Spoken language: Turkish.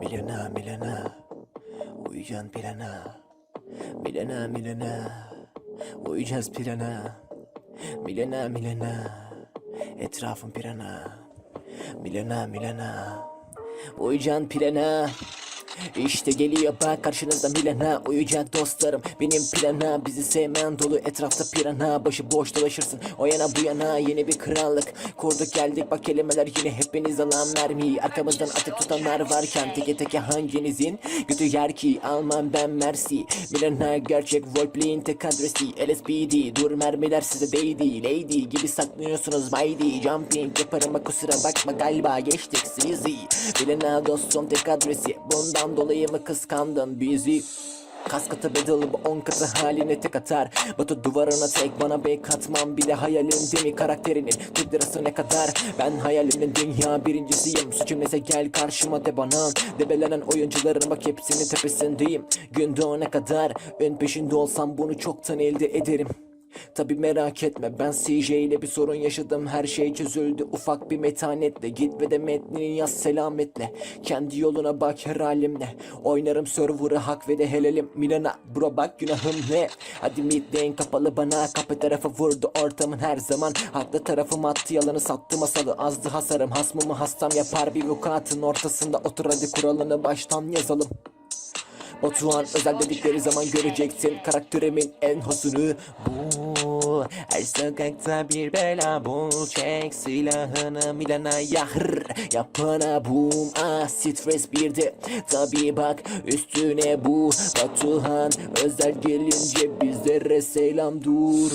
Milena Milena. Uyuyan plana Milena Milena. Uyuyacağız plana Milena Milena. Etrafın pirana Milena Milena. Uyuyacaksın plana işte geliyor bak karşınızda Milena Uyuyacak dostlarım. Benim plana Bizi sevmeyen dolu etrafta pirana Başı boş dolaşırsın. O yana bu yana Yeni bir krallık kurduk geldik. Bak kelimeler yine hepiniz alan mermi Arkamızdan atıp tutanlar varken Teke teke hanginizin götü yer ki Almam ben Mercy. Milena gerçek roleplay'in tek adresi LSPD dur mermiler size değdi Lady gibi saklıyorsunuz mighty Jumping yaparım kusura bakma galiba geçtik sizi. Milena dostum tek adresi Bundan dolayı mı kıskandın bizi? Kas katı battle bu on katı haline tek atar. Batu duvarına tek bana bek atmam bile hayalim mi karakterinin Türk lirası ne kadar? Ben hayalimin dünya birincisiyim. Suçum neyse gel karşıma de bana. Debelenen oyuncuların bak hepsinin tepesindeyim. Gün doğana kadar ön peşinde olsam bunu çoktan elde ederim Tabi merak etme ben CJ ile bir sorun yaşadım. Her şey çözüldü. Ufak bir metanetle Git ve de metnini yaz selametle. Kendi yoluna bak her halimle. Oynarım server'ı hak ve de helalim. Milana bro bak günahım ne? Hadi mid kapalı bana kapı tarafı vurdu. Ortamın her zaman Haklı tarafım attı. Yalanı sattı masalı azdı hasarım. Hasmımı hastam yapar bir vukuatın ortasında. Otur hadi kuralını baştan yazalım Batuhan özel dedikleri zaman göreceksin. Karakterimin en hosunu Bu. Her sokakta bir bela bul. Çek silahını Milana yahır yapana boom. Ah stres bir de. Tabi bak üstüne bu. Batuhan özel gelince bizlere selam durun